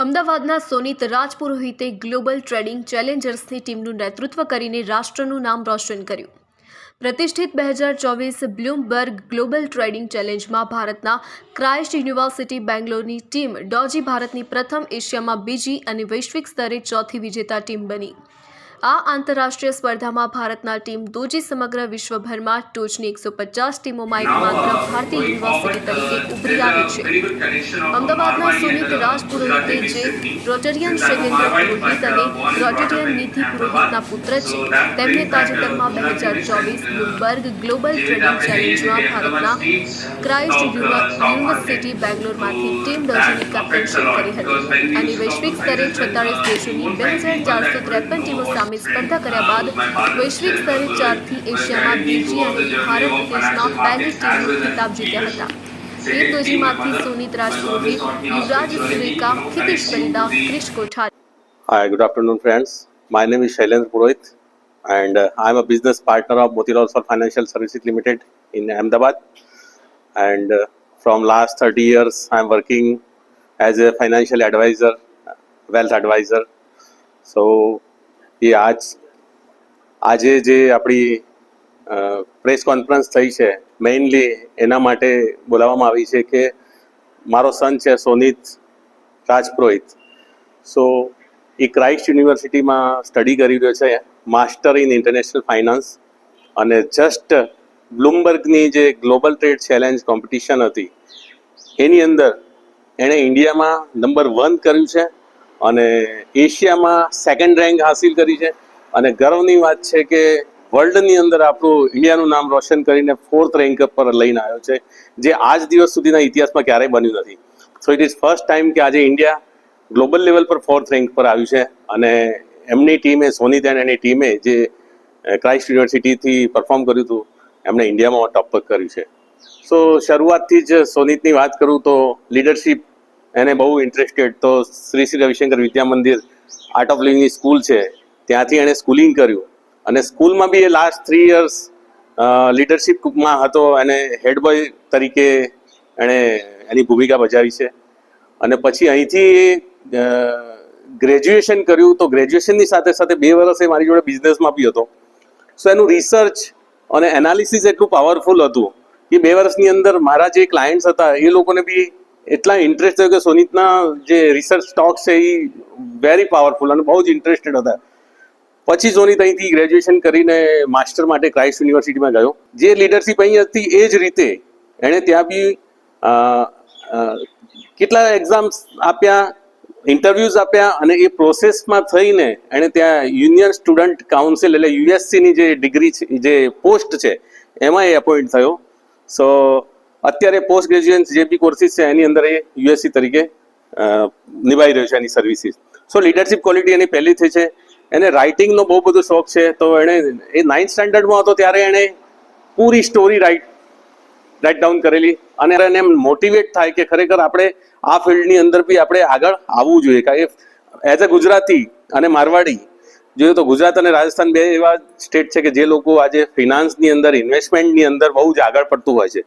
અમદાવાદના સોનિત રાજપુરોહિતે global trading ચેલેન્જર્સની ટીમનું નેતૃત્વ કરીને રાષ્ટ્રનું નામ રોશન કર્યું. પ્રતિષ્ઠિત બે હજાર ચોવીસ બ્લૂમબર્ગ ગ્લોબલ ટ્રેડિંગ ચેલેન્જમાં ભારતના ક્રાઇસ્ટ યુનિવર્સિટી બેંગ્લોરની ટીમ ડોજી ભારતની પ્રથમ એશિયામાં બીજી અને વૈશ્વિક સ્તરે ચોથી વિજેતા ટીમ બની. આ આંતરરાષ્ટ્રીય સ્પર્ધામાં ભારતના ટીમ દોજી સમગ્ર વિશ્વભરમાં ટોચની એકસો પચાસ ટીમોમાં એકમાત્ર ભારતીય યુનિવર્સિટી તરીકે ઉભરી આવી છે. અમદાવાદના સુમિત રાજ પુરોહિતે જે રોટેરિયન શૈલેન્દ્ર પુરોહિત અને રોટેરિયન નિધિ પુરોહિતના પુત્ર છે. તેમણે તાજેતરમાં બે હજાર ચોવીસ બ્લુમબર્ગ ગ્લોબલ ટ્રેડિંગ ચેલેન્જમાં ભારતના ક્રાઇસ્ટ યુનિવર્સિટી બેંગ્લોરમાંથી ટીમ ડોજીની કેપ્ટનશીપ કરી હતી. અને વૈશ્વિક સ્તરે છેતાળીસ દેશોની બે હજાર ચારસો ત્રેપન ટીમો સામે સ્પર્ધા કર્યા બાદ વૈશ્વિક સ્તરે ચારથી એશિયામાં બીજી અને ભારત દેશના પહેલી ટીમનો ખિતાબ જીત્યા હતા team દોજીમાંથી Sunit Yuvraj Sureka Khitish Parida Krish Kothari Hi, good afternoon, friends. My name is Shailendra Purohit, and uh, am a business partner of Motilal Oswal Financial Services Limited in Ahmedabad. And uh, from last 30 years, I am working as a financial advisor, wealth advisor. So, એ આજ, આજે જે આપણી press conference થઈ છે mainly એના માટે બોલાવવામાં આવી છે કે મારો સન છે સોનિત રાજપુરોહિત. સો, એ ક્રાઇસ્ટ યુનિવર્સિટીમાં સ્ટડી કરી રહ્યો છે, માસ્ટર ઇન ઇન્ટરનેશનલ ફાઇનાન્સ. અને જસ્ટ બ્લુમબર્ગની જે ગ્લોબલ ટ્રેડ ચેલેન્જ કોમ્પિટિશન હતી, એની અંદર એણે ઇન્ડિયામાં નંબર વન કર્યું છે અને એશિયામાં સેકન્ડ રેન્ક હાસિલ કરી છે. અને ગર્વની વાત છે કે વર્લ્ડની અંદર આપણું ઇન્ડિયાનું નામ રોશન કરીને ફોર્થ રેન્ક પર લઈને આવ્યો છે, જે આજ દિવસ સુધીના ઇતિહાસમાં ક્યારેય બન્યું નથી. So it is first time કે આજે ઇન્ડિયા ગ્લોબલ લેવલ પર ફોર્થ રેન્ક પર આવ્યું છે અને એમની ટીમે, સોની તેન એની ટીમે જે ક્રાઇસ્ટ યુનિવર્સિટીથી પરફોર્મ કર્યું હતું, એમણે ઇન્ડિયામાં ટોપ કર્યું છે. સો શરૂઆતથી જ સોનીતની વાત કરું તો લીડરશિપ એને બહુ ઇન્ટરેસ્ટેડ તો Shri Shri Ravishankar Vidya Mandir art of લિવિંગની school છે. ત્યાંથી એણે સ્કૂલિંગ કર્યું. અને સ્કૂલમાં બી એ લાસ્ટ થ્રી યર્સ લીડરશિપમાં હતો. અને હેડ બોય તરીકે એણે એની ભૂમિકા ભજાવી છે. અને પછી અહીંથી ગ્રેજ્યુએશન કર્યું. તો ગ્રેજ્યુએશનની સાથે સાથે બે વર્ષ એ મારી જોડે બિઝનેસમાં બી હતો. સો એનું રિસર્ચ અને એનાલિસિસ એટલું પાવરફુલ હતું કે બે વર્ષની અંદર મારા જે ક્લાયન્ટ્સ હતા, એ લોકોને બી એટલા ઇન્ટરેસ્ટ થયો કે સોનિતના જે રિસર્ચ સ્ટોક છે એ વેરી પાવરફુલ અને બહુ જ ઇન્ટરેસ્ટેડ હતા. પછી સોનિત અહીંથી ગ્રેજ્યુએશન કરીને માસ્ટર માટે ક્રાઇસ્ટ યુનિવર્સિટીમાં ગયો. જે લીડરશિપ અહીં હતી એ જ રીતે એણે ત્યાં બી કેટલા એક્ઝામ્સ આપ્યા ઇન્ટરવ્યૂઝ આપ્યા અને એ પ્રોસેસમાં થઈને એણે ત્યાં યુનિયન સ્ટુડન્ટ કાઉન્સિલ એટલે યુએસસીની જે ડિગ્રી છે, જે પોસ્ટ છે, એમાં એ અપોઇન્ટ થયો. સો અત્યારે પોસ્ટ ગ્રેજ્યુએશન જે બી કોર્સિસ છે, એની અંદર એ યુએસસી તરીકે નિભાઈ રહ્યો છે એની સર્વિસીસ સો લીડરશિપ ક્વોલિટી એની પહેલી થઈ છે. એને રાઇટિંગનો બહુ બધો શોખ છે. તો એણે, એ નાઇન્થ સ્ટાન્ડર્ડમાં હતો ત્યારે એણે પૂરી સ્ટોરી રાઇટ રાઇટ ડાઉન કરેલી. અને એને મોટિવેટ થાય કે ખરેખર આપણે આ ફિલ્ડની અંદર બી આપણે આગળ આવવું જોઈએ. કારણ કે એઝ અ ગુજરાતી અને મારવાડી, જોઈએ તો ગુજરાત અને રાજસ્થાન બે એવા સ્ટેટ છે કે જે લોકો આજે ફિનાન્સની અંદર ઇન્વેસ્ટમેન્ટની અંદર બહુ જ આગળ પડતું હોય છે.